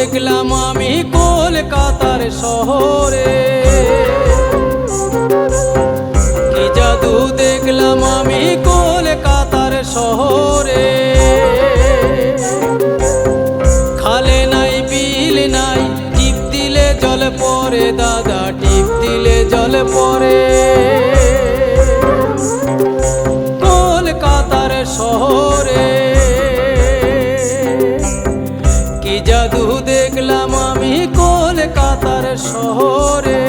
আমি কলকাতার শহরে। কি জাদু দেখলাম আমি কলকাতার শহরে। খালে নাই, বিল নাই, টিপ দিলে জল পরে, দাদা, টিপ দিলে জল পরে। জাদু দেখলাম আমি কলকাতার শহরে।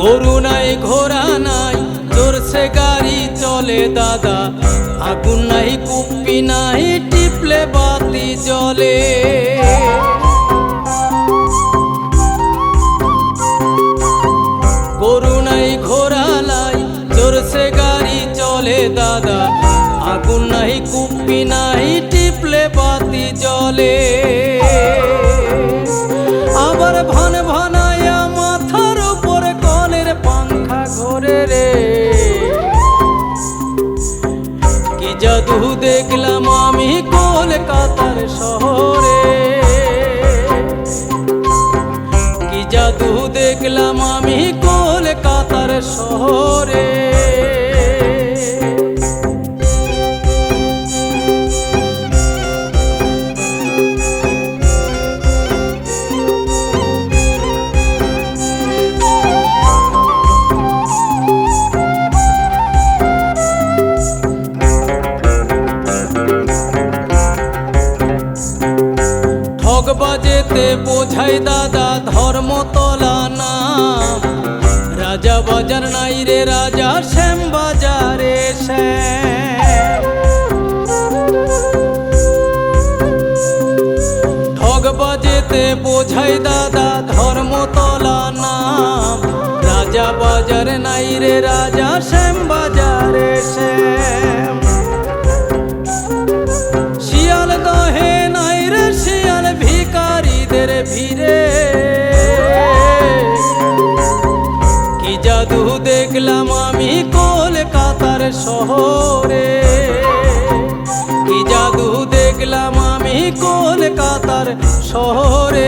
গরু নাই জোরসে গাড়ি চলে দাদা। আগুন নাই, কুপি নাই, টিপলে বাতি জলে গরু নাই, ঘোড়া নাই, জোরসে গাড়ি চলে দাদা। আগুন নাই, কুপি নাই, টিপলে বাতি জলে আবার ভান ভানায়া দেখলাম আমি বাজেতে বোঝাই দাদা, ধর্ম ধর্মতলা নাম। রাজা বাজার নাই রে রাজা, শ্যাম বাজারে শ্যাম। ঠগ বাজেতে বোঝাই দাদা, ধর্ম ধর্মতলা নাম। রাজা বাজার নাই রে রাজা, শ্যাম বাজারে শ্যাম। দেখলাম আমি কলকাতার শহরে। কি জাদু দেখলাম আমি কলকাতার শহরে।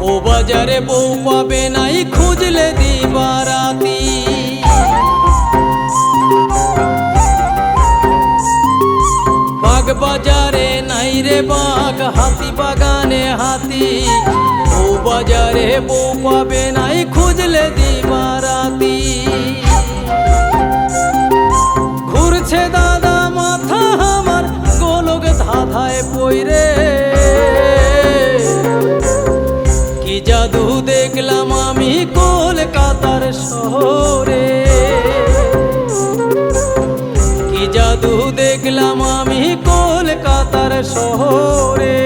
ও বাজারে বউ পাবে নাই খুঁজলে দিবারাতি বাগ বাজারে নাই রে বাগ হাতি বাগানে হাতি ও বাজারে বউ পাবে নাই খুঁজলে দিবারাতি ঘুরছে জাদু দেখলাম আমি কলকাতার শহরে।